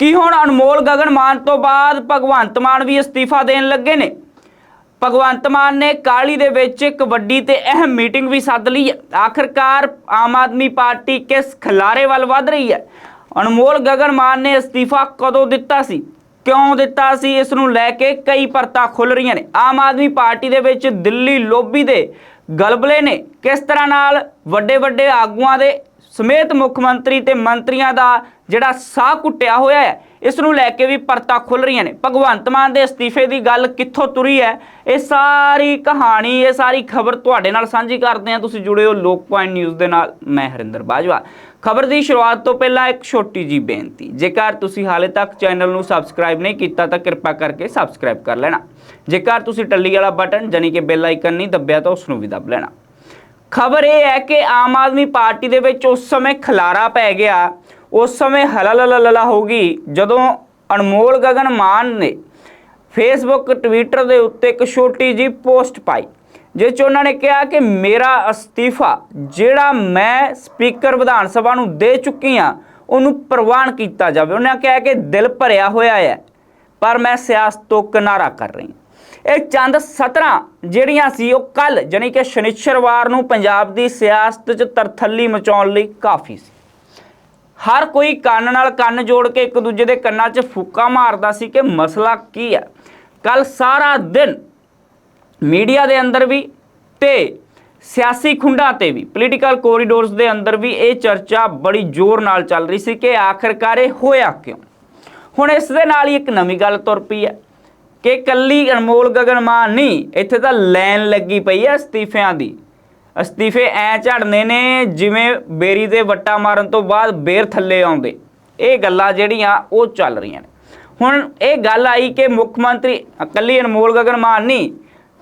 ਕੀ ਹੁਣ ਅਨਮੋਲ ਗਗਨ ਮਾਨ ਤੋਂ ਬਾਅਦ ਭਗਵੰਤ ਮਾਨ ਵੀ ਅਸਤੀਫਾ ਦੇਣ ਲੱਗੇ ਨੇ? ਭਗਵੰਤ ਮਾਨ ਨੇ ਕਾਲੀ ਦੇ ਵਿੱਚ ਇੱਕ ਵੱਡੀ ਤੇ ਅਹਿਮ ਮੀਟਿੰਗ ਵੀ ਸੱਦ ਲਈ ਹੈ। ਆਖਰਕਾਰ ਆਮ ਆਦਮੀ ਪਾਰਟੀ ਕਿਸ ਖਿਲਾਰੇ ਵੱਲ ਵੱਧ ਰਹੀ ਹੈ? ਅਨਮੋਲ ਗਗਨ ਮਾਨ ਨੇ ਅਸਤੀਫਾ ਕਦੋਂ ਦਿੱਤਾ ਸੀ? ਕਿਉਂ ਦਿੱਤਾ ਸੀ? ਇਸ ਨੂੰ ਲੈ ਕੇ ਕਈ ਪਰਤਾਂ ਖੁੱਲ ਰਹੀਆਂ ਨੇ। ਆਮ ਆਦਮੀ ਪਾਰਟੀ ਦੇ ਵਿੱਚ ਦਿੱਲੀ ਲੋਬੀ ਦੇ ਗਲਬਲੇ ਨੇ। ਕਿਸ ਤਰ੍ਹਾਂ ਨਾਲ ਵੱਡੇ ਵੱਡੇ ਆਗੂਆਂ ਦੇ ਸਮੇਤ ਮੁੱਖ ਮੰਤਰੀ ਤੇ ਮੰਤਰੀਆਂ ਦਾ ਜਿਹੜਾ ਸਾਹ ਕੁੱਟਿਆ ਹੋਇਆ ਹੈ, ਇਸ ਨੂੰ ਲੈ ਕੇ ਵੀ ਪਰਤਾਂ ਖੁੱਲ ਰਹੀਆਂ ਨੇ। ਭਗਵੰਤ ਮਾਨ ਦੇ ਅਸਤੀਫੇ ਦੀ ਗੱਲ ਕਿੱਥੋਂ ਤੁਰੀ ਹੈ, ਇਹ ਸਾਰੀ ਕਹਾਣੀ, ਇਹ ਸਾਰੀ ਖਬਰ ਤੁਹਾਡੇ ਨਾਲ ਸਾਂਝੀ ਕਰਦੇ ਹਾਂ। ਤੁਸੀਂ ਜੁੜੇ ਹੋ ਲੋਕ ਪੁਆਇੰਟ ਨਿਊਜ਼ ਦੇ ਨਾਲ, ਮੈਂ ਹਰਿੰਦਰ ਬਾਜਵਾ। ਖਬਰ ਦੀ ਸ਼ੁਰੂਆਤ ਤੋਂ ਪਹਿਲਾਂ ਇੱਕ ਛੋਟੀ ਜੀ ਬੇਨਤੀ, ਜੇਕਰ ਤੁਸੀਂ ਹਾਲੇ ਤੱਕ ਚੈਨਲ ਨੂੰ ਸਬਸਕ੍ਰਾਈਬ ਨਹੀਂ ਕੀਤਾ ਤਾਂ ਕਿਰਪਾ ਕਰਕੇ ਸਬਸਕ੍ਰਾਈਬ ਕਰ ਲੈਣਾ। ਜੇਕਰ ਤੁਸੀਂ ਟੱਲੀ ਵਾਲਾ ਬਟਨ ਜਾਨੀ ਕਿ ਬੈਲ ਆਈਕਨ ਨਹੀਂ ਦੱਬਿਆ ਤਾਂ ਉਸ ਨੂੰ ਵੀ ਦੱਬ ਲੈਣਾ। ਖਬਰ ਇਹ ਹੈ ਕਿ ਆਮ ਆਦਮੀ ਪਾਰਟੀ ਦੇ ਵਿੱਚ ਉਸ ਸਮੇਂ ਖਲਾਰਾ ਪੈ ਗਿਆ। ਉਸ ਸਮੇਂ ਹਲਲਲਲਾ ਹੋ ਗਈ, ਜਦੋਂ ਅਨਮੋਲ ਗਗਨ ਮਾਨ ਨੇ ਫੇਸਬੁੱਕ ਟਵਿੱਟਰ ਦੇ ਉੱਤੇ ਇੱਕ ਛੋਟੀ ਜੀ ਪੋਸਟ ਪਾਈ, ਜਿਸ 'ਚ ਉਹਨਾਂ ਨੇ ਕਿਹਾ ਕਿ ਮੇਰਾ ਅਸਤੀਫਾ, ਜਿਹੜਾ ਮੈਂ ਸਪੀਕਰ ਵਿਧਾਨ ਸਭਾ ਨੂੰ ਦੇ ਚੁੱਕੀ ਆ ਉਹਨੂੰ ਪ੍ਰਵਾਨ ਕੀਤਾ ਜਾਵੇ। ਉਹਨਾਂ ਕਿਹਾ ਕਿ ਦਿਲ ਭਰਿਆ ਹੋਇਆ ਹੈ, ਪਰ ਮੈਂ ਸਿਆਸਤ ਤੋਂ ਕਿਨਾਰਾ ਕਰ ਰਹੀ ਹਾਂ। ਇਹ ਚੰਦ ਸਤਰਾਂ ਜਿਹੜੀਆਂ ਸੀ, ਉਹ ਕੱਲ ਜਾਣੀ ਕਿ ਸ਼ਨੀਚਰਵਾਰ ਨੂੰ ਪੰਜਾਬ ਦੀ ਸਿਆਸਤ 'ਚ ਤਰਥੱਲੀ ਮਚਾਉਣ ਲਈ ਕਾਫੀ ਸੀ। ਹਰ ਕੋਈ ਕੰਨ ਨਾਲ ਕੰਨ ਜੋੜ ਕੇ ਇੱਕ ਦੂਜੇ ਦੇ ਕੰਨਾਂ 'ਚ ਫੂਕਾ ਮਾਰਦਾ ਸੀ ਕਿ ਮਸਲਾ ਕੀ ਹੈ। ਕੱਲ ਸਾਰਾ ਦਿਨ ਮੀਡੀਆ ਦੇ ਅੰਦਰ ਵੀ ਤੇ ਸਿਆਸੀ ਖੁੰਡਾਂ ਤੇ ਵੀ, ਪੋਲੀਟੀਕਲ ਕੋਰੀਡੋਰਸ ਦੇ ਅੰਦਰ ਵੀ ਇਹ ਚਰਚਾ ਬੜੀ ਜ਼ੋਰ ਨਾਲ ਚੱਲ ਰਹੀ ਸੀ ਕਿ ਆਖਰਕਾਰ ਇਹ ਹੋਇਆ ਕਿਉਂ? ਹੁਣ ਇਸ ਦੇ ਨਾਲ ਹੀ ਇੱਕ ਨਵੀਂ ਗੱਲ ਤੁਰ ਪਈ ਹੈ। ਕਿ ਕੱਲੀ ਅਨਮੋਲ ਗਗਨ ਮਾਨ ਨਹੀਂ, ਇੱਥੇ ਤਾਂ ਲਾਈਨ ਲੱਗੀ ਪਈ ਹੈ ਅਸਤੀਫਿਆਂ ਦੀ। ਅਸਤੀਫੇ ਐ ਝੜਨੇ ਨੇ ਜਿਵੇਂ ਬੇਰੀ ਦੇ ਵੱਟਾ ਮਾਰਨ ਤੋਂ ਬਾਅਦ ਬੇਰ ਥੱਲੇ ਆਉਂਦੇ। ਇਹ ਗੱਲਾਂ ਜਿਹੜੀਆਂ ਉਹ ਚੱਲ ਰਹੀਆਂ ਨੇ। ਹੁਣ ਇਹ ਗੱਲ ਆਈ ਕਿ ਮੁੱਖ ਮੰਤਰੀ ਇਕੱਲੀ ਅਨਮੋਲ ਗਗਨ ਮਾਨ ਨਹੀਂ,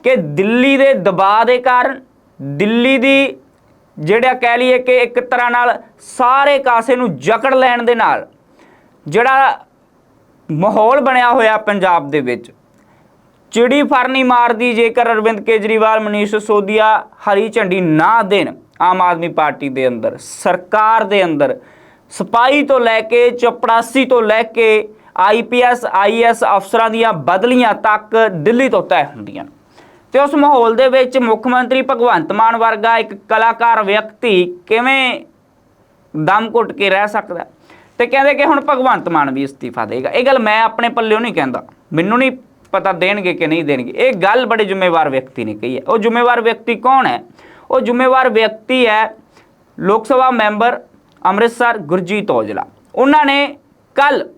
ਕਿ ਦਿੱਲੀ ਦੇ ਦਬਾਅ ਦੇ ਕਾਰਨ, ਦਿੱਲੀ ਦੀ ਜਿਹੜਾ ਕਹਿ ਲਈਏ ਕਿ ਇੱਕ ਤਰ੍ਹਾਂ ਨਾਲ ਸਾਰੇ ਕਾਸੇ ਨੂੰ ਜਕੜ ਲੈਣ ਦੇ ਨਾਲ ਜਿਹੜਾ ਮਾਹੌਲ ਬਣਿਆ ਹੋਇਆ ਪੰਜਾਬ ਦੇ ਵਿੱਚ ਚਿੜੀ ਫਰਨੀ ਮਾਰਦੀ, ਜੇਕਰ ਅਰਵਿੰਦ ਕੇਜਰੀਵਾਲ, ਮਨੀਸ਼ ਸੋਦੀਆ ਹਰੀ ਝੰਡੀ ਨਾ ਦੇਣ, ਆਮ ਆਦਮੀ ਪਾਰਟੀ ਦੇ ਅੰਦਰ, ਸਰਕਾਰ ਦੇ ਅੰਦਰ ਸਪਾਈ ਤੋਂ ਲੈ ਕੇ, ਚਪੜਾਸੀ ਤੋਂ ਲੈ ਕੇ ਆਈਪੀਐਸ ਆਈਐਸ ਅਫਸਰਾਂ ਦੀਆਂ ਬਦਲੀਆਂ ਤੱਕ ਦਿੱਲੀ ਤੋਂ ਤੈਅ ਹੁੰਦੀਆਂ ਨੇ। ਤੇ ਉਸ ਮਾਹੌਲ ਦੇ ਵਿੱਚ ਮੁੱਖ ਮੰਤਰੀ ਭਗਵੰਤ ਮਾਨ ਵਰਗਾ ਇੱਕ ਕਲਾਕਾਰ ਵਿਅਕਤੀ ਕਿਵੇਂ ਦਮ ਘੁੱਟ ਕੇ ਰਹਿ ਸਕਦਾ? ਹੈ? ਤੇ ਕਹਿੰਦੇ ਕਿ ਹੁਣ ਭਗਵੰਤ ਮਾਨ ਵੀ ਅਸਤੀਫਾ ਦੇਗਾ। ਇਹ ਗੱਲ ਮੈਂ ਆਪਣੇ ਪੱਲਿਓਂ ਨਹੀਂ ਕਹਿੰਦਾ। ਮੈਨੂੰ ਨਹੀਂ ਪਤਾ ਦੇਣਗੇ ਕਿ ਨਹੀਂ ਦੇਣਗੇ। ਇਹ ਗੱਲ ਬੜੇ ਜ਼ਿੰਮੇਵਾਰ ਵਿਅਕਤੀ ਨੇ ਕਹੀ ਹੈ। ਉਹ ਜ਼ਿੰਮੇਵਾਰ ਵਿਅਕਤੀ ਕੌਣ ਹੈ? ਉਹ ਜ਼ਿੰਮੇਵਾਰ ਵਿਅਕਤੀ ਹੈ ਲੋਕ ਸਭਾ ਮੈਂਬਰ ਅੰਮ੍ਰਿਤਸਰ ਗੁਰਜੀਤ ਔਜਲਾ। ਉਹਨਾਂ ਨੇ ਕੱਲ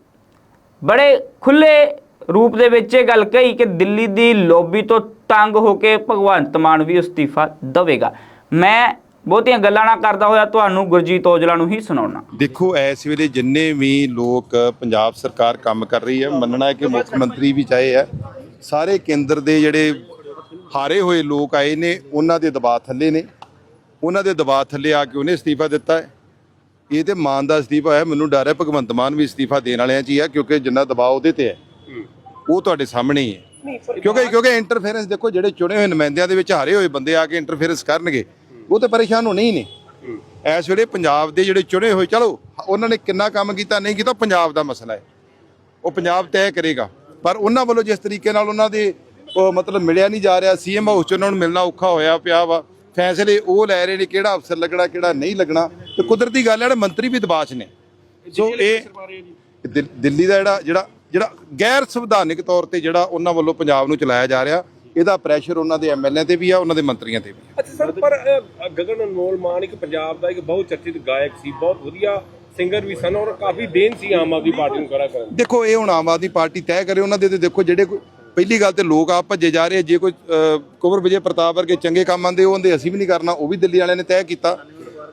ਬੜੇ ਖੁੱਲੇ ਰੂਪ ਦੇ ਵਿੱਚ ਇਹ ਗੱਲ ਕਹੀ ਕਿ ਦਿੱਲੀ ਦੀ ਲੋਬੀ ਤੋਂ ਤੰਗ ਹੋ ਕੇ ਭਗਵੰਤ ਮਾਨ ਵੀ ਅਸਤੀਫਾ ਦੇਵੇਗਾ। ਮੈਂ ਬਹੁਤੀਆਂ ਗੱਲਾਂ ਨਾ ਕਰਦਾ ਹੋਇਆ ਤੁਹਾਨੂੰ ਗੁਰਜੀਤ ਔਜਲਾ ਨੂੰ ਹੀ ਸੁਣਾਉਣਾ। ਦੇਖੋ, ਇਸ ਵੇਲੇ ਜਿੰਨੇ ਵੀ ਲੋਕ ਪੰਜਾਬ ਸਰਕਾਰ ਕੰਮ ਕਰ ਰਹੀ ਹੈ, ਮੰਨਣਾ ਹੈ ਕਿ ਮੁੱਖ ਮੰਤਰੀ ਵੀ ਚਾਹੇ ਹੈ, ਸਾਰੇ ਕੇਂਦਰ ਦੇ ਜਿਹੜੇ ਹਾਰੇ ਹੋਏ ਲੋਕ ਆਏ ਨੇ, ਉਹਨਾਂ ਦੇ ਦਬਾਅ ਥੱਲੇ ਨੇ। ਉਹਨਾਂ ਦੇ ਦਬਾਅ ਥੱਲੇ ਆ ਕੇ ਉਹਨੇ ਅਸਤੀਫਾ ਦਿੱਤਾ ਹੈ। ਇਹ ਤੇ ਮਾਨ ਦਾ ਅਸਤੀਫਾ ਹੈ, ਮੈਨੂੰ ਡਰ ਹੈ, ਭਗਵੰਤ ਮਾਨ ਵੀ ਅਸਤੀਫਾ ਦੇਣ ਵਾਲਿਆਂ 'ਚ ਹੀ ਹੈ, ਕਿਉਂਕਿ ਜਿੰਨਾ ਦਬਾਅ ਉਹਦੇ ਤੇ ਹੈ, ਉਹ ਤੁਹਾਡੇ ਸਾਹਮਣੇ ਹੀ ਹੈ। ਕਿਉਂਕਿ ਕਿਉਂਕਿ ਇੰਟਰਫੇਰੈਂਸ ਦੇਖੋ, ਜਿਹੜੇ ਚੁਣੇ ਹੋਏ ਨੁਮਾਇੰਦਿਆਂ ਦੇ ਵਿੱਚ ਹਾਰੇ ਹੋਏ ਬੰਦੇ ਆ ਕੇ ਇੰਟਰਫੇਰੈਂਸ ਕਰਨਗੇ। ਉਹ ਤੇ ਪਰੇਸ਼ਾਨ ਹੋਣੇ ਹੀ ਨੇ। ਇਸ ਵੇਲੇ ਪੰਜਾਬ ਦੇ ਜਿਹੜੇ ਚੁਣੇ ਹੋਏ ਚਲੋ ਉਹਨਾਂ ਨੇ ਕਿੰਨਾ ਕੰਮ ਕੀਤਾ ਨਹੀਂ ਕੀਤਾ ਪੰਜਾਬ ਦਾ ਮਸਲਾ ਹੈ। ਉਹ ਪੰਜਾਬ ਤੈਅ ਕਰੇਗਾ। ਪਰ ਉਹਨਾਂ ਵੱਲੋਂ ਜਿਸ ਤਰੀਕੇ ਨਾਲ ਉਹਨਾਂ ਦੇ ਉਹ ਮਤਲਬ ਮਿਲਿਆ ਨਹੀਂ ਜਾ ਰਿਹਾ ਸੀਐਮ ਹਾਊਸ 'ਚ ਉਹਨਾਂ ਨੂੰ ਮਿਲਣਾ ਔਖਾ ਹੋਇਆ ਪਿਆ ਵਾ। ਫੈਸਲੇ ਉਹ ਲੈ ਰਹੇ ਨੇ ਕਿਹੜਾ ਅਫਸਰ ਲੱਗਣਾ ਕਿਹੜਾ ਨਹੀਂ ਲੱਗਣਾ। ਤੇ ਕੁਦਰਤੀ ਗੱਲ ਹੈ ਜਿਹੜੇ ਮੰਤਰੀ ਵੀ ਦਬਾਅ 'ਚ ਨੇ। ਸੋ ਇਹ ਦਿੱਲੀ ਦਾ ਜਿਹੜਾ ਜਿਹੜਾ ਜਿਹੜਾ ਗੈਰ ਸੰਵਿਧਾਨਿਕ ਤੌਰ ਤੇ ਜਿਹੜਾ ਉਹਨਾਂ ਵੱਲੋਂ ਪੰਜਾਬ ਨੂੰ ਚਲਾਇਆ ਜਾ ਰਿਹਾ ਇਹਦਾ ਪ੍ਰੈਸ਼ਰ ਉਹਨਾਂ ਦੇ ਐਮਐਲਏ ਤੇ ਵੀ ਆ ਉਹਨਾਂ ਦੇ ਮੰਤਰੀਆਂ ਤੇ ਵੀ ਆ। ਅੱਛਾ ਸਰ ਪਰ ਗਗਨ ਅਨਮੋਲ ਮਾਨ ਇੱਕ ਪੰਜਾਬ ਦਾ ਇੱਕ ਬਹੁਤ ਚਰਚਿਤ ਗਾਇਕ ਸੀ ਬਹੁਤ ਵਧੀਆ ਸਿੰਗਰ ਵੀ ਸਨ ਔਰ ਕਾਫੀ ਦੇਨ ਸੀ ਆਮ ਆਦਮੀ ਪਾਰਟੀ ਨੂੰ ਖੜਾ ਕਰਨ। ਦੇਖੋ ਇਹ ਹੁਣ ਆਮ ਆਦਮੀ ਪਾਰਟੀ ਤੈਅ ਕਰੇ ਉਹਨਾਂ ਦੇ ਤੇ ਦੇਖੋ ਜਿਹੜੇ ਕੋਈ ਪਹਿਲੀ ਗੱਲ ਤੇ ਲੋਕ ਆਪ ਭੱਜੇ ਜਾ ਰਹੇ ਜੇ ਕੋਈ ਅਹ, ਕੁੰਵਰ ਵਿਜੇ ਪ੍ਰਤਾਪ ਵਰਗੇ ਚੰਗੇ ਕੰਮ ਆਂਦੇ ਉਹ ਆਂਦੇ ਅਸੀਂ ਵੀ ਨਹੀਂ ਕਰਨਾ ਉਹ ਵੀ ਦਿੱਲੀ ਵਾਲਿਆਂ ਨੇ ਤੈਅ ਕੀਤਾ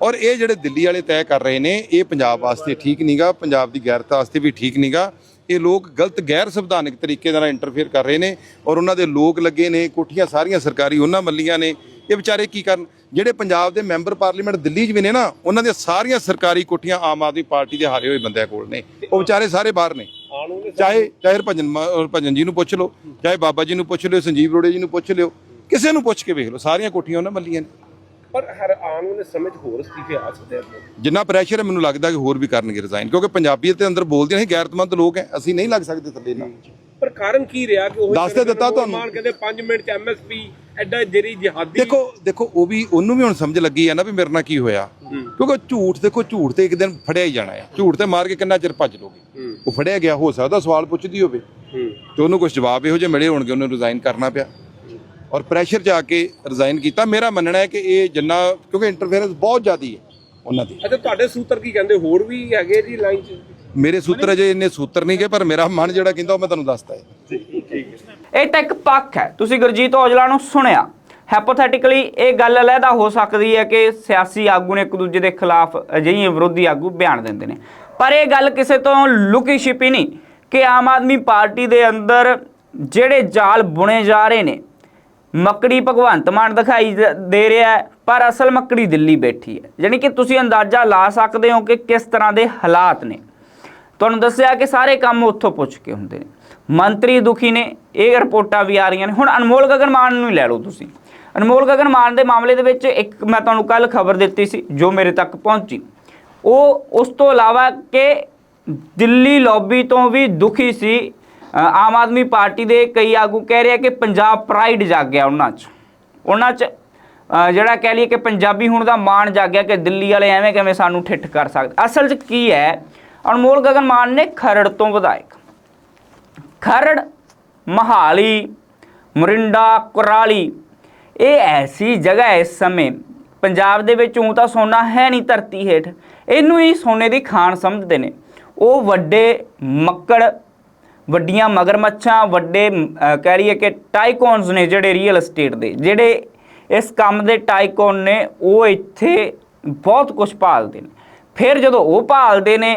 ਔਰ ਇਹ ਜਿਹੜੇ ਦਿੱਲੀ ਵਾਲੇ ਤੈਅ ਕਰ ਰਹੇ ਨੇ ਇਹ ਪੰਜਾਬ ਵਾਸਤੇ ਠੀਕ ਨਹੀਂਗਾ ਪੰਜਾਬ ਦੀ ਗੈਰਤ ਵਾਸਤੇ ਵੀ ਠੀਕ ਨਹੀਂਗਾ ਇਹ ਲੋਕ ਗਲਤ ਗੈਰ ਸੰਵਿਧਾਨਕ ਤਰੀਕੇ ਨਾਲ ਇੰਟਰਫੇਅਰ ਕਰ ਰਹੇ ਨੇ ਔਰ ਉਹਨਾਂ ਦੇ ਲੋਕ ਲੱਗੇ ਨੇ, ਕੋਠੀਆਂ ਸਾਰੀਆਂ ਸਰਕਾਰੀ ਉਹਨਾਂ ਮੱਲੀਆਂ ਨੇ। ਇਹ ਵਿਚਾਰੇ ਕੀ ਕਰਨ? ਜਿਹੜੇ ਪੰਜਾਬ ਦੇ ਮੈਂਬਰ ਪਾਰਲੀਮੈਂਟ ਦਿੱਲੀ 'ਚ ਵੀ ਨੇ ਨਾ, ਉਹਨਾਂ ਦੀਆਂ ਸਾਰੀਆਂ ਸਰਕਾਰੀ ਕੋਠੀਆਂ ਆਮ ਆਦਮੀ ਪਾਰਟੀ ਦੇ ਹਾਰੇ ਹੋਏ ਬੰਦਿਆਂ ਕੋਲ ਨੇ। ਉਹ ਵਿਚਾਰੇ ਸਾਰੇ ਬਾਹਰ ਨੇ। ਚਾਹੇ ਚਾਹੇ ਭਜਨ ਭਜਨ ਜੀ ਨੂੰ ਪੁੱਛ ਲਓ, ਚਾਹੇ ਬਾਬਾ ਜੀ ਨੂੰ ਪੁੱਛ ਲਿਓ, ਸੰਜੀਵ ਰੋੜੇ ਜੀ ਨੂੰ ਪੁੱਛ ਲਿਓ, ਕਿਸੇ ਨੂੰ ਪੁੱਛ ਕੇ ਵੇਖ ਲਓ, ਸਾਰੀਆਂ ਕੋਠੀਆਂ ਉਹਨਾਂ ਮੱਲੀਆਂ ਨੇ। ਪਰ ਹਰ ਆਉਣ ਵਾਲੇ ਸਮੇਂ 'ਚ ਹੋਰ ਅਸਤੀਫੇ ਆ ਸਕਦੇ ਆ। ਜਿੰਨਾ ਪ੍ਰੈਸ਼ਰ ਹੈ ਮੈਨੂੰ ਲੱਗਦਾ ਕਿ ਹੋਰ ਵੀ ਕਰਨਗੇ ਰਿਜ਼ਾਈਨ ਕਿਉਂਕਿ ਪੰਜਾਬੀਅਤ ਦੇ ਅੰਦਰ ਬੋਲਦੇ ਨੇ ਗੈਰਤਮੰਦ ਲੋਕ ਹੈ ਅਸੀਂ ਨਹੀਂ ਲੱਗ ਸਕਦੇ ਥੱਲੇ ਨਾ। ਪਰ ਕਾਰਨ ਕੀ ਰਿਹਾ ਕਿ ਉਹ ਦੱਸ ਤੇ ਦਿੱਤਾ ਤੁਹਾਨੂੰ। ਕਹਿੰਦੇ 5 ਮਿੰਟ 'ਚ ਐਮਐਸਪੀ ਐਡਾ ਜਿਹੜੀ ਜਿਹਾਦੀ। ਦੇਖੋ ਦੇਖੋ ਉਹ ਵੀ ਉਹਨੂੰ ਵੀ ਹੁਣ ਸਮਝ ਲੱਗੀ ਹੈ ਨਾ ਵੀ ਮੇਰੇ ਨਾਲ ਕੀ ਹੋਇਆ। ਕਿਉਂਕਿ ਝੂਠ ਦੇਖੋ ਝੂਠ ਤੇ ਇੱਕ ਦਿਨ ਫੜਿਆ ਹੀ ਜਾਣਾ ਹੈ। ਝੂਠ ਤੇ ਮਾਰ ਕੇ ਕਿੰਨਾ ਚਿਰ ਭੱਜ ਲੋਗੇ? ਉਹ ਫੜਿਆ ਗਿਆ ਹੋ ਸਕਦਾ ਸਵਾਲ ਪੁੱਛਦੀ ਹੋਵੇ। ਤੇ ਉਹਨੂੰ ਕੁਝ ਜਵਾਬ ਇਹੋ ਜਿਹੇ ਮਿਲੇ ਹੋਣਗੇ ਉਹਨੂੰ ਰਿਜ਼ਾਈਨ ਕਰਨਾ ਪਿਆ। ਔਰ ਪ੍ਰੈਸ਼ਰ ਜਾ ਕੇ ਰਿਜ਼ਾਈਨ ਕੀਤਾ। ਮੇਰਾ ਮੰਨਣਾ ਹੈ ਕਿ ਇਹ ਜਿੰਨਾ ਕਿਉਂਕਿ ਇੰਟਰਫੇਰੈਂਸ ਬਹੁਤ ਜ਼ਿਆਦੀ ਹੈ ਉਹਨਾਂ ਦੀ। ਅੱਛਾ ਤੁਹਾਡੇ ਸੂਤਰ ਕੀ ਕਹਿੰਦੇ? ਹੋਰ ਵੀ ਹੈਗੇ ਜੀ ਲਾਈਨ 'ਚ? ਮੇਰੇ ਸੂਤਰ ਅਜੇ ਇੰਨੇ ਸੂਤਰ ਨਹੀਂ ਗਏ ਪਰ ਮੇਰਾ ਮਨ ਜਿਹੜਾ ਕਹਿੰਦਾ ਉਹ ਮੈਂ ਤੁਹਾਨੂੰ ਦੱਸਦਾ ਹੈ। ਇਹ ਤਾਂ ਇੱਕ ਪੱਖ ਹੈ। ਤੁਸੀਂ ਗੁਰਜੀਤ ਔਜਲਾ ਨੂੰ ਸੁਣਿਆ। ਹੈਪੋਥੈਟਿਕਲੀ ਇਹ ਗੱਲ ਅਲੱਗਾ ਹੋ ਸਕਦੀ ਹੈ ਕਿ ਸਿਆਸੀ ਆਗੂ ਨੇ ਇੱਕ ਦੂਜੇ ਦੇ ਖਿਲਾਫ ਅਜਿਹੇ ਵਿਰੋਧੀ ਆਗੂ ਬਿਆਨ ਦਿੰਦੇ ਨੇ। ਪਰ ਇਹ ਗੱਲ ਕਿਸੇ ਤੋਂ ਲੁਕੀ ਛਿਪੀ ਨਹੀਂ ਕਿ ਆਮ ਆਦਮੀ ਪਾਰਟੀ ਦੇ ਅੰਦਰ ਜਿਹੜੇ ਜਾਲ ਬੁਣੇ ਜਾ ਰਹੇ ਨੇ ਮੱਕੜੀ ਭਗਵੰਤ ਮਾਨ ਦਿਖਾਈ ਦੇ ਰਿਹਾ ਪਰ ਅਸਲ ਮੱਕੜੀ ਦਿੱਲੀ ਬੈਠੀ ਹੈ। ਯਾਨੀ ਕਿ ਤੁਸੀਂ ਅੰਦਾਜ਼ਾ ਲਾ ਸਕਦੇ ਹੋ ਕਿ ਕਿਸ ਤਰ੍ਹਾਂ ਦੇ ਹਾਲਾਤ ਨੇ। ਤੁਹਾਨੂੰ ਦੱਸਿਆ ਕਿ ਸਾਰੇ ਕੰਮ ਉੱਥੋਂ ਪੁੱਛ ਕੇ ਹੁੰਦੇ ਨੇ। ਮੰਤਰੀ ਦੁਖੀ ਨੇ, ਇਹ ਰਿਪੋਰਟਾਂ ਵੀ ਆ ਰਹੀਆਂ ਨੇ। ਹੁਣ ਅਨਮੋਲ ਗਗਨ ਮਾਨ ਨੂੰ ਹੀ ਲੈ ਲਓ ਤੁਸੀਂ। ਅਨਮੋਲ ਗਗਨ ਮਾਨ ਦੇ ਮਾਮਲੇ ਦੇ ਵਿੱਚ ਇੱਕ ਮੈਂ ਤੁਹਾਨੂੰ ਕੱਲ ਖਬਰ ਦਿੱਤੀ ਸੀ, ਜੋ ਮੇਰੇ ਤੱਕ ਪਹੁੰਚੀ। ਉਹ ਉਸ ਤੋਂ ਇਲਾਵਾ ਕਿ ਦਿੱਲੀ ਲੌਬੀ ਤੋਂ ਵੀ ਦੁਖੀ ਸੀ ਆਮ ਆਦਮੀ ਪਾਰਟੀ ਦੇ ਕਈ ਆਗੂ ਕਹਿ ਰਿਹਾ ਕਿ ਪੰਜਾਬ ਪ੍ਰਾਈਡ ਜਾਗ ਗਿਆ ਉਹਨਾਂ 'ਚ। ਉਹਨਾਂ 'ਚ ਜਿਹੜਾ ਕਹਿ ਲਈਏ ਕਿ ਪੰਜਾਬੀ ਹੁਣ ਦਾ ਮਾਣ ਜਾਗਿਆ ਕਿ ਦਿੱਲੀ ਵਾਲੇ ਐਵੇਂ ਕਿਵੇਂ ਸਾਨੂੰ ਠਿੱਠ ਕਰ ਸਕਦੇ। ਅਸਲ 'ਚ ਕੀ ਹੈ, ਅਨਮੋਲ ਗਗਨ ਮਾਨ ਨੇ ਖਰੜ ਤੋਂ ਵਿਧਾਇਕ। ਖਰੜ, ਮਹਾਲੀ, ਮਰਿੰਡਾ, ਕੁਰਾਲੀ, ਇਹ ਐਸੀ ਜਗ੍ਹਾ ਇਸ ਸਮੇਂ ਪੰਜਾਬ ਦੇ ਵਿੱਚ ਉਂ ਤਾਂ ਸੋਨਾ ਹੈ ਨਹੀਂ ਧਰਤੀ ਹੇਠ। ਇਹਨੂੰ ਹੀ ਸੋਨੇ ਦੀ ਖਾਨ ਸਮਝਦੇ ਨੇ। ਉਹ ਵੱਡੇ ਮੱਕੜ ਵੱਡੀਆਂ ਮਗਰਮੱਛਾਂ, ਵੱਡੇ ਕਹਿ ਰਹੀਏ ਕਿ ਟਾਈਕੋਨਸ ਨੇ ਜਿਹੜੇ ਰੀਅਲ ਏਸਟੇਟ ਦੇ, ਜਿਹੜੇ ਇਸ ਕੰਮ ਦੇ ਟਾਈਕੋਨ ਨੇ, ਉਹ ਇੱਥੇ ਬਹੁਤ ਕੁਝ ਭਾਲਦੇ ਨੇ। ਫਿਰ ਜਦੋਂ ਉਹ ਭਾਲਦੇ ਨੇ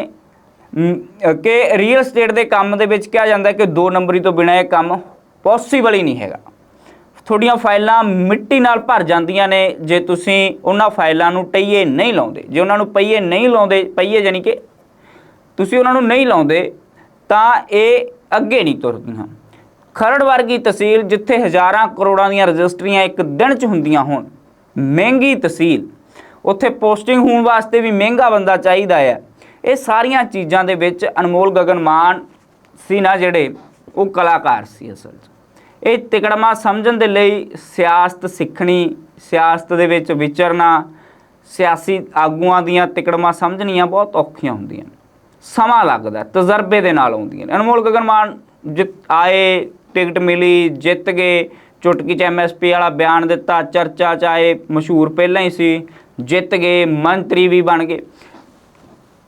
ਕਿ ਰੀਅਲ ਏਸਟੇਟ ਦੇ ਕੰਮ ਦੇ ਵਿੱਚ ਕਿਹਾ ਜਾਂਦਾ ਕਿ ਦੋ ਨੰਬਰੀ ਤੋਂ ਬਿਨਾਂ ਇਹ ਕੰਮ ਪੋਸੀਬਲ ਹੀ ਨਹੀਂ ਹੈਗਾ। ਤੁਹਾਡੀਆਂ ਫਾਈਲਾਂ ਮਿੱਟੀ ਨਾਲ ਭਰ ਜਾਂਦੀਆਂ ਨੇ, ਜੇ ਤੁਸੀਂ ਉਹਨਾਂ ਫਾਈਲਾਂ ਨੂੰ ਟਈਏ ਨਹੀਂ ਲਾਉਂਦੇ। ਜੇ ਉਹਨਾਂ ਨੂੰ ਪਈਏ ਨਹੀਂ ਲਾਉਂਦੇ, ਪਈਏ ਯਾਨੀ ਕਿ ਤੁਸੀਂ ਉਹਨਾਂ ਨੂੰ ਨਹੀਂ ਲਾਉਂਦੇ, ਤਾਂ ਇਹ ਅੱਗੇ ਨਹੀਂ ਤੁਰਦੀਆਂ। ਖਰੜ ਵਰਗੀ ਤਹਿਸੀਲ ਜਿੱਥੇ ਹਜ਼ਾਰਾਂ ਕਰੋੜਾਂ ਦੀਆਂ ਰਜਿਸਟਰੀਆਂ ਇੱਕ ਦਿਨ 'ਚ ਹੁੰਦੀਆਂ ਹੋਣ, ਮਹਿੰਗੀ ਤਹਿਸੀਲ। ਉੱਥੇ ਪੋਸਟਿੰਗ ਹੋਣ ਵਾਸਤੇ ਵੀ ਮਹਿੰਗਾ ਬੰਦਾ ਚਾਹੀਦਾ ਹੈ। ਇਹ ਸਾਰੀਆਂ ਚੀਜ਼ਾਂ ਦੇ ਵਿੱਚ ਅਨਮੋਲ ਗਗਨ ਮਾਨ ਸੀ ਨਾ ਜਿਹੜੇ ਉਹ ਕਲਾਕਾਰ ਸੀ ਅਸਲ 'ਚ। ਇਹ ਤਿਕੜਮਾ ਸਮਝਣ ਦੇ ਲਈ ਸਿਆਸਤ ਸਿੱਖਣੀ, ਸਿਆਸਤ ਦੇ ਵਿੱਚ ਵਿਚਰਨਾ, ਸਿਆਸੀ ਆਗੂਆਂ ਦੀਆਂ ਤਿਕੜਮਾ ਸਮਝਣੀਆਂ ਬਹੁਤ ਔਖੀਆਂ ਹੁੰਦੀਆਂ ਨੇ। ਸਮਾਂ ਲੱਗਦਾ, ਤਜਰਬੇ ਦੇ ਨਾਲ ਆਉਂਦੀਆਂ ਨੇ। ਅਨਮੋਲ ਗਗਨ ਮਾਨ ਜਿੱਤ ਆਏ, ਟਿਕਟ ਮਿਲੀ, ਜਿੱਤ ਗਏ, ਚੁਟਕੀ ਚ ਐਮਐਸਪੀ ਵਾਲਾ ਬਿਆਨ ਦਿੱਤਾ, ਚਰਚਾ ਚ ਆਏ, ਮਸ਼ਹੂਰ ਪਹਿਲਾਂ ਹੀ ਸੀ, ਜਿੱਤ ਗਏ, ਮੰਤਰੀ ਵੀ ਬਣ ਗਏ।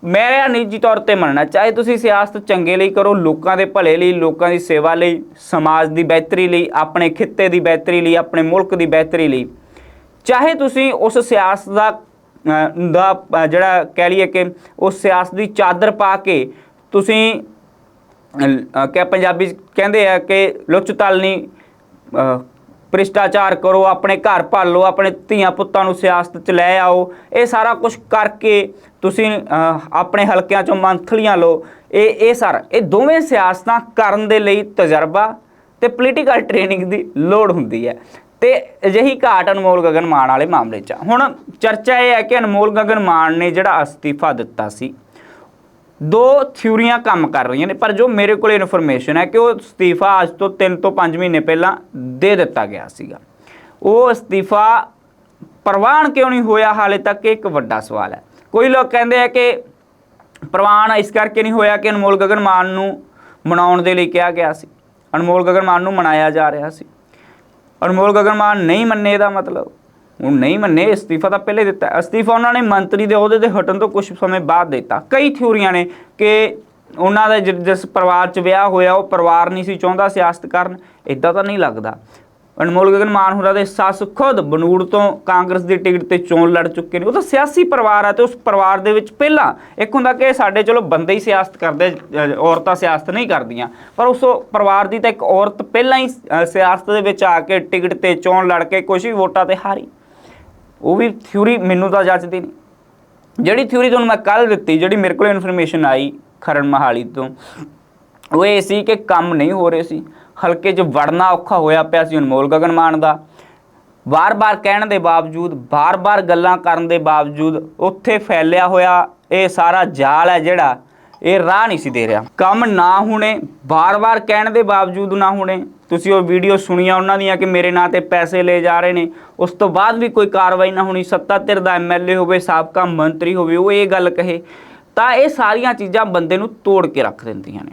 ਮੇਰਾ ਨਿੱਜੀ ਤੌਰ ਤੇ ਮੰਨਣਾ, ਚਾਹੇ ਤੁਸੀਂ ਸਿਆਸਤ ਚੰਗੇ ਲਈ ਕਰੋ, ਲੋਕਾਂ ਦੇ ਭਲੇ ਲਈ, ਲੋਕਾਂ ਦੀ ਸੇਵਾ ਲਈ, ਸਮਾਜ ਦੀ ਬਿਹਤਰੀ ਲਈ, ਆਪਣੇ ਖਿੱਤੇ ਦੀ ਬਿਹਤਰੀ ਲਈ, ਆਪਣੇ ਮੁਲਕ ਦੀ ਬਿਹਤਰੀ ਲਈ, ਚਾਹੇ ਤੁਸੀਂ ਉਸ ਸਿਆਸਤ ਦਾ ਦਾ ਜਿਹੜਾ ਕਹਿ ਲਈਏ ਕਿ ਉਹ ਸਿਆਸਤ ਦੀ ਚਾਦਰ ਪਾ ਕੇ ਤੁਸੀਂ ਅ, ਕਿ ਪੰਜਾਬੀ ਕਹਿੰਦੇ ਆ ਕਿ ਲੁੱਚਤਲਨੀ ਭ੍ਰਿਸ਼ਟਾਚਾਰ ਕਰੋ ਆਪਣੇ ਘਰ ਭਾਲੋ ਆਪਣੇ ਧੀਆਂ ਪੁੱਤਾਂ ਨੂੰ ਸਿਆਸਤ 'ਚ ਲੈ ਆਓ। ਇਹ ਸਾਰਾ ਕੁਝ ਕਰਕੇ ਤੁਸੀਂ ਆਪਣੇ ਹਲਕਿਆਂ 'ਚੋਂ ਮੰਥਲੀਆਂ ਲਓ। ਇਹ ਇਹ ਸਾਰਾ ਇਹ ਦੋਵੇਂ ਸਿਆਸਤਾਂ ਕਰਨ ਦੇ ਲਈ ਤਜਰਬਾ ਤੇ ਪੋਲੀਟੀਕਲ ਟ੍ਰੇਨਿੰਗ ਦੀ ਲੋੜ ਹੁੰਦੀ ਹੈ। ਤੇ ਅਜਿਹੀ ਘਾਟ ਅਨਮੋਲ ਗਗਨ ਮਾਨ ਵਾਲੇ ਮਾਮਲੇ 'ਚ ਆ। ਹੁਣ ਚਰਚਾ ਇਹ ਹੈ ਕਿ ਅਨਮੋਲ ਗਗਨ ਮਾਨ ਨੇ ਜਿਹੜਾ ਅਸਤੀਫਾ ਦਿੱਤਾ ਸੀ, ਦੋ ਥਿਊਰੀਆਂ ਕੰਮ ਕਰ ਰਹੀਆਂ ਨੇ, ਪਰ ਜੋ ਮੇਰੇ ਕੋਲ ਇਨਫੋਰਮੇਸ਼ਨ ਹੈ ਕਿ ਉਹ ਅਸਤੀਫਾ ਅੱਜ ਤੋਂ 3 ਤੋਂ 5 ਮਹੀਨੇ ਪਹਿਲਾਂ ਦੇ ਦਿੱਤਾ ਗਿਆ ਸੀਗਾ। ਉਹ ਅਸਤੀਫਾ ਪ੍ਰਵਾਨ ਕਿਉਂ ਨਹੀਂ ਹੋਇਆ ਹਾਲੇ ਤੱਕ, ਇਹ ਇੱਕ ਵੱਡਾ ਸਵਾਲ ਹੈ। ਕੋਈ ਲੋਕ ਕਹਿੰਦੇ ਆ ਕਿ ਪ੍ਰਵਾਨ ਇਸ ਕਰਕੇ ਨਹੀਂ ਹੋਇਆ ਕਿ ਅਨਮੋਲ ਗਗਨ ਮਾਨ ਨੂੰ ਮਨਾਉਣ ਦੇ ਲਈ ਕਿਹਾ ਗਿਆ ਸੀ। ਅਨਮੋਲ ਗਗਨ ਮਾਨ ਨੂੰ ਮਨਾਇਆ ਜਾ ਰਿਹਾ ਸੀ। ਅਨਮੋਲ ਗਗਨ ਮਾਨ ਨਹੀਂ ਮੰਨੇ ਦਾ ਮਤਲਬ। ਉਹ ਨਹੀਂ ਮੰਨੇ, ਅਸਤੀਫਾ ਤਾਂ ਪਹਿਲੇ ਦਿੱਤਾ ਅਸਤੀਫਾ ਉਹਨਾਂ ਨੇ ਮੰਤਰੀ ਦੇ ਅਹੁਦੇ ਤੇ ਹਟਣ ਤੋਂ ਕੁਝ ਸਮੇਂ ਬਾਅਦ ਦਿੱਤਾ। ਕਈ ਥਿਊਰੀਆਂ ਨੇ ਕਿ ਉਹਨਾਂ ਦਾ ਜਿਸ ਪਰਿਵਾਰ 'ਚ ਵਿਆਹ ਹੋਇਆ, ਉਹ ਪਰਿਵਾਰ ਨਹੀਂ ਸੀ ਚਾਹੁੰਦਾ ਸਿਆਸਤ ਕਰਨ। ਇਦਾਂ ਤਾਂ ਨਹੀਂ ਲੱਗਦਾ। ਅਨਮੋਲ ਗਗਨ ਮਾਨ ਦੇ ਸੱਸ ਖੁਦ ਬਨੂੜ ਤੋਂ ਕਾਂਗਰਸ ਦੀ ਟਿਕਟ ਤੇ ਚੋਣ ਲੜ ਚੁੱਕੇ ਨੇ। ਉਹ ਤਾਂ ਸਿਆਸੀ ਪਰਿਵਾਰ ਆ ਤੇ ਉਸ ਪਰਿਵਾਰ ਦੇ ਵਿੱਚ ਪਹਿਲਾਂ ਇੱਕ ਹੁੰਦਾ ਕਿ ਸਾਡੇ ਚਲੋ ਬੰਦੇ ਹੀ ਸਿਆਸਤ ਕਰਦੇ ਔਰਤਾਂ ਸਿਆਸਤ ਨਹੀਂ ਕਰਦੀਆਂ। ਪਰ ਉਸ ਪਰਿਵਾਰ ਦੀ ਤਾਂ ਇੱਕ ਔਰਤ ਪਹਿਲਾਂ ਹੀ ਸਿਆਸਤ ਦੇ ਵਿੱਚ ਆ ਕੇ ਟਿਕਟ ਤੇ ਚੋਣ ਲੜ ਕੇ ਕੁਝ ਵੀ ਵੋਟਾਂ ਤੇ ਹਾਰੀ। ਉਹ ਵੀ ਥਿਊਰੀ ਮੈਨੂੰ ਤਾਂ ਜੱਜਦੀ ਨਹੀਂ। ਜਿਹੜੀ ਥਿਊਰੀ ਤੁਹਾਨੂੰ ਮੈਂ ਕੱਲ ਦਿੱਤੀ, ਜਿਹੜੀ ਮੇਰੇ ਕੋਲ ਇਨਫੋਰਮੇਸ਼ਨ ਆਈ ਖਰਨ ਮਹਾਲੀ ਤੋਂ, ਉਹ ਇਹ ਸੀ ਕਿ ਕੰਮ ਨਹੀਂ ਹੋ ਰਹੇ ਸੀ। ਹਲਕੇ 'ਚ ਵੜਨਾ ਔਖਾ ਹੋਇਆ ਪਿਆ ਸੀ ਅਨਮੋਲ ਗਗਨ ਮਾਨ ਦਾ। ਵਾਰ-ਵਾਰ ਕਹਿਣ ਦੇ ਬਾਵਜੂਦ, ਵਾਰ-ਵਾਰ ਗੱਲਾਂ ਕਰਨ ਦੇ ਬਾਵਜੂਦ ਉੱਥੇ ਫੈਲਿਆ ਹੋਇਆ ਇਹ ਸਾਰਾ ਜਾਲ ਹੈ ਜਿਹੜਾ ਇਹ ਰਾਹ ਨਹੀਂ ਸੀ ਦੇ ਰਿਹਾ। ਕੰਮ ਨਾ ਹੋਣੇ, ਵਾਰ-ਵਾਰ ਕਹਿਣ ਦੇ ਬਾਵਜੂਦ ਨਾ ਹੋਣੇ। ਤੁਸੀਂ ਉਹ ਵੀਡੀਓ ਸੁਣੀਆਂ ਉਹਨਾਂ ਦੀਆਂ ਕਿ ਮੇਰੇ ਨਾਂ ਤੇ ਪੈਸੇ ਲਏ ਜਾ ਰਹੇ ਨੇ। ਉਸ ਤੋਂ ਬਾਅਦ ਵੀ ਕੋਈ ਕਾਰਵਾਈ ਨਾ ਹੋਣੀ ਸੱਤਾ ਧਿਰ ਦਾ ਐਮਐਲਏ ਹੋਵੇ, ਸਾਬਕਾ ਮੰਤਰੀ ਹੋਵੇ, ਉਹ ਇਹ ਗੱਲ ਕਹੇ, ਤਾਂ ਇਹ ਸਾਰੀਆਂ ਚੀਜ਼ਾਂ ਬੰਦੇ ਨੂੰ ਤੋੜ ਕੇ ਰੱਖ ਦਿੰਦੀਆਂ ਨੇ।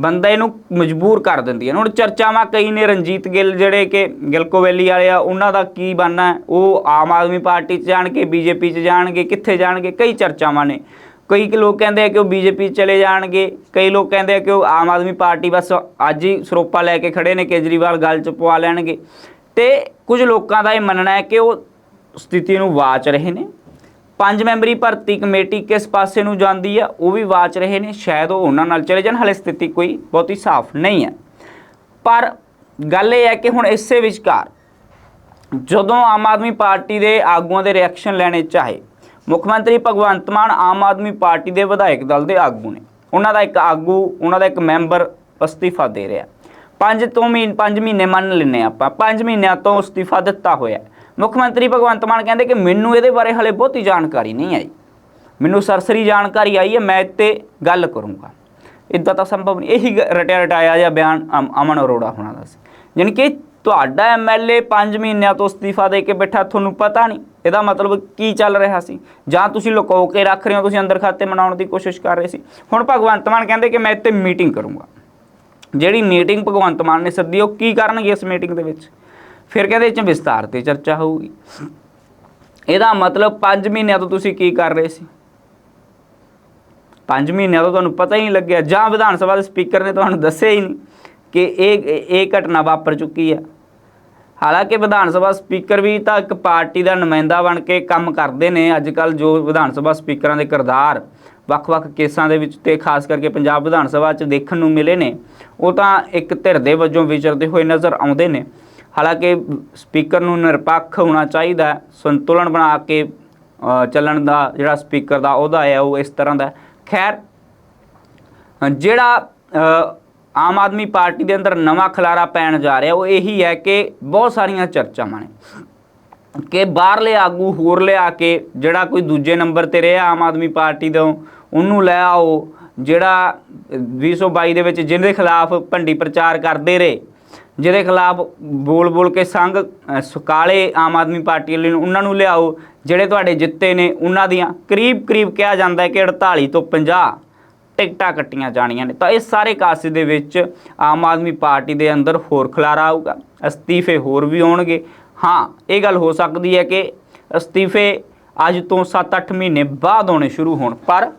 ਬੰਦਾ ਇਹਨੂੰ ਮਜਬੂਰ ਕਰ ਦਿੰਦੀਆਂ ਨੇ ਹੁਣ ਚਰਚਾਵਾਂ ਕਈ ਨੇ, ਰਣਜੀਤ ਗਿੱਲ ਜਿਹੜੇ ਕਿ ਗਿਲਕੋ ਵੈਲੀ ਵਾਲੇ ਆ, ਉਹਨਾਂ ਦਾ ਕੀ ਬਣਨਾ ਉਹ ਆਮ ਆਦਮੀ ਪਾਰਟੀ 'ਚ ਜਾਣਗੇ, ਬੀਜੇਪੀ 'ਚ ਜਾਣਗੇ, ਕਿੱਥੇ ਜਾਣਗੇ? ਕਈ ਚਰਚਾਵਾਂ ਨੇ। ਕਈ ਕੁ ਲੋਕ ਕਹਿੰਦੇ ਆ ਕਿ ਉਹ ਬੀਜੇਪੀ 'ਚ ਚਲੇ ਜਾਣਗੇ, ਕਈ ਲੋਕ ਕਹਿੰਦੇ ਆ ਕਿ ਉਹ ਆਮ ਆਦਮੀ ਪਾਰਟੀ ਬਸ ਅੱਜ ਹੀ ਸਰੋਪਾ ਲੈ ਕੇ ਖੜੇ ਨੇ, ਕੇਜਰੀਵਾਲ ਗੱਲ 'ਚ ਪਵਾ ਲੈਣਗੇ। ਤੇ ਕੁਝ ਲੋਕਾਂ ਦਾ ਇਹ ਮੰਨਣਾ ਹੈ ਕਿ ਉਹ ਸਥਿਤੀ ਨੂੰ ਵਾਚ ਰਹੇ ਨੇ। ਪੰਜ ਮੈਂਬਰੀ ਭਰਤੀ ਕਮੇਟੀ ਕਿਸ ਪਾਸੇ ਨੂੰ ਜਾਂਦੀ ਆ, ਉਹ ਵੀ ਵਾਚ ਰਹੇ ਨੇ, ਸ਼ਾਇਦ ਉਹ ਉਹਨਾਂ ਨਾਲ ਚਲੇ ਜਾਣ, ਹਲੇ ਸਥਿਤੀ ਕੋਈ ਬਹੁਤੀ ਸਾਫ਼ ਨਹੀਂ ਹੈ। ਪਰ ਗੱਲ ਇਹ ਹੈ ਕਿ ਹੁਣ ਇਸੇ ਵਿਚਕਾਰ ਜਦੋਂ ਆਮ ਆਦਮੀ ਪਾਰਟੀ ਦੇ ਆਗੂਆਂ ਦੇ ਰਿਐਕਸ਼ਨ ਲੈਣੇ ਚਾਹੇ, ਮੁੱਖ ਮੰਤਰੀ ਭਗਵੰਤ ਮਾਨ ਆਮ ਆਦਮੀ ਪਾਰਟੀ ਦੇ ਵਿਧਾਇਕ ਦਲ ਦੇ ਆਗੂ ਨੇ। ਉਹਨਾਂ ਦਾ ਇੱਕ ਆਗੂ, ਉਹਨਾਂ ਦਾ ਇੱਕ ਮੈਂਬਰ ਅਸਤੀਫਾ ਦੇ ਰਿਹਾ। ਪੰਜ ਤੋਂ ਮਹੀਨੇ, ਪੰਜ ਮਹੀਨੇ ਮੰਨ ਲੈਨੇ ਆਪਾਂ, ਪੰਜ ਮਹੀਨਿਆਂ ਤੋਂ ਅਸਤੀਫਾ ਦਿੱਤਾ ਹੋਇਆ। ਮੁੱਖ ਮੰਤਰੀ ਭਗਵੰਤ ਮਾਨ ਕਹਿੰਦੇ ਕਿ ਮੈਨੂੰ ਇਹਦੇ ਬਾਰੇ ਹਲੇ ਬਹੁਤੀ ਜਾਣਕਾਰੀ ਨਹੀਂ ਆਈ। ਮੈਨੂੰ ਸਰਸਰੀ ਜਾਣਕਾਰੀ ਆਈ ਹੈ, ਮੈਂ ਤੇ ਗੱਲ ਕਰੂੰਗਾ। ਇਦਾਂ ਤਾਂ ਸੰਭਵ ਨਹੀਂ, ਇਹੀ ਗ- ਰਟਿਆ ਰਟਾਇਆ ਜਿਹਾ ਬਿਆਨ ਅਮ- ਅਮਨ ਅਰੋੜਾ ਹੋਣਾ ਦਾ ਸੀ। ਯਾਨੀ ਕਿ ਤੁਹਾਡਾ ਐਮਐਲਏ 5 ਮਹੀਨਿਆਂ ਤੋਂ ਅਸਤੀਫਾ ਦੇ ਕੇ ਬੈਠਾ, ਤੁਹਾਨੂੰ ਪਤਾ ਨਹੀਂ, ਇਹਦਾ ਮਤਲਬ ਕੀ ਚੱਲ ਰਿਹਾ ਸੀ? ਜਾਂ ਤੁਸੀਂ ਲੁਕੋ ਕੇ ਰੱਖ ਰਹੇ ਹੋ, ਤੁਸੀਂ ਅੰਦਰ ਖਾਤੇ ਮਨਾਉਣ ਦੀ ਕੋਸ਼ਿਸ਼ ਕਰ ਰਹੇ ਸੀ? ਹੁਣ ਭਗਵੰਤ ਮਾਨ ਕਹਿੰਦੇ ਕਿ ਮੈਂ ਇੱਥੇ ਮੀਟਿੰਗ ਕਰੂੰਗਾ। ਜਿਹੜੀ ਮੀਟਿੰਗ ਭਗਵੰਤ ਮਾਨ ਨੇ ਸੱਦੀ, ਉਹ ਕੀ ਕਰਨਗੇ ਇਸ ਮੀਟਿੰਗ ਦੇ ਵਿੱਚ? ਫਿਰ ਕਹਿੰਦੇ ਇਹ 'ਚ ਵਿਸਤਾਰ ਤੇ ਚਰਚਾ ਹੋਊਗੀ। ਇਹਦਾ ਮਤਲਬ 5 ਮਹੀਨਿਆਂ ਤੋਂ ਤੁਸੀਂ ਕੀ ਕਰ ਰਹੇ ਸੀ? 5 ਮਹੀਨਿਆਂ ਤੋਂ ਤੁਹਾਨੂੰ ਪਤਾ ਹੀ ਨਹੀਂ ਲੱਗਿਆ, ਜਾਂ ਵਿਧਾਨ ਸਭਾ ਦੇ ਸਪੀਕਰ ਨੇ ਤੁਹਾਨੂੰ ਦੱਸਿਆ ਹੀ ਨਹੀਂ ਕਿ ਇਹ ਇਹ ਘਟਨਾ ਵਾਪਰ ਚੁੱਕੀ ਹੈ ਹਾਲਾਂਕਿ ਵਿਧਾਨ ਸਭਾ ਸਪੀਕਰ ਵੀ ਤਾਂ ਇੱਕ ਪਾਰਟੀ ਦਾ ਨੁਮਾਇੰਦਾ ਬਣ ਕੇ ਕੰਮ ਕਰਦੇ ਨੇ। ਅੱਜ ਕੱਲ ਜੋ ਵਿਧਾਨ ਸਭਾ ਸਪੀਕਰਾਂ ਦੇ ਕਿਰਦਾਰ ਵੱਖ-ਵੱਖ ਕੇਸਾਂ ਦੇ ਵਿੱਚ ਤੇ ਖਾਸ ਕਰਕੇ ਪੰਜਾਬ ਵਿਧਾਨ ਸਭਾ 'ਚ ਦੇਖਣ ਨੂੰ ਮਿਲੇ ਨੇ, ਉਹ ਤਾਂ ਇੱਕ ਧਿਰ ਦੇ ਵਜੋਂ ਵਿਚਰਦੇ ਹੋਏ ਨਜ਼ਰ ਆਉਂਦੇ ਨੇ। ਹਾਲਾਂਕਿ ਸਪੀਕਰ ਨੂੰ ਨਿਰਪੱਖ ਹੋਣਾ ਚਾਹੀਦਾ ਸੰਤੁਲਨ ਬਣਾ ਕੇ ਚੱਲਣ ਦਾ ਜਿਹੜਾ ਸਪੀਕਰ ਦਾ ਅਹੁਦਾ ਹੈ, ਉਹ ਇਸ ਤਰ੍ਹਾਂ ਦਾ ਖੈਰ ਜਿਹੜਾ ਆਮ ਆਦਮੀ ਪਾਰਟੀ ਦੇ ਅੰਦਰ ਨਵਾਂ ਖਲਾਰਾ ਪੈਣ ਜਾ ਰਿਹਾ, ਉਹ ਇਹੀ ਹੈ ਕਿ ਬਹੁਤ ਸਾਰੀਆਂ ਚਰਚਾਵਾਂ ਨੇ। ਕਿ ਬਾਹਰਲੇ ਆਗੂ ਹੋਰ ਲਿਆ ਕੇ, ਜਿਹੜਾ ਕੋਈ ਦੂਜੇ ਨੰਬਰ ਤੇ ਰਿਹਾ ਆਮ ਆਦਮੀ ਪਾਰਟੀ ਤੋਂ, ਉਹਨੂੰ ਲੈ ਆਓ, ਜਿਹੜਾ 2022 ਦੇ ਵਿੱਚ ਜਿਹਦੇ ਖਿਲਾਫ ਭੰਡੀ ਪ੍ਰਚਾਰ ਕਰਦੇ ਰਹੇ ਜਿਹਦੇ ਖਿਲਾਫ ਬੋਲ ਬੋਲ ਕੇ ਸੰਗ ਸੁਕਾਲੇ ਆਮ ਆਦਮੀ ਪਾਰਟੀ ਵਾਲੇ ਨੂੰ ਉਹਨਾਂ ਨੂੰ ਲਿਆਓ, ਜਿਹੜੇ ਤੁਹਾਡੇ ਜਿੱਤੇ ਨੇ ਉਹਨਾਂ ਦੀਆਂ ਕਰੀਬ ਕਰੀਬ ਕਿਹਾ ਜਾਂਦਾ ਹੈ ਕਿ 48 ਤੋਂ 50 ਟਿਕਟਾਂ ਕੱਟੀਆਂ ਜਾਣੀਆਂ ਨੇ। ਤਾਂ ਇਹ ਸਾਰੇ ਕਾਸੇ ਦੇ ਵਿੱਚ ਆਮ ਆਦਮੀ ਪਾਰਟੀ ਦੇ ਅੰਦਰ ਹੋਰ ਖਲਾਰਾ ਆਊਗਾ। ਅਸਤੀਫੇ ਹੋਰ ਵੀ ਆਉਣਗੇ। ਹਾਂ, ਇਹ ਗੱਲ ਹੋ ਸਕਦੀ ਹੈ ਕਿ ਅਸਤੀਫੇ ਅੱਜ ਤੋਂ 7-8 ਮਹੀਨੇ ਬਾਅਦ ਆਉਣੇ ਸ਼ੁਰੂ ਹੋਣ, ਪਰ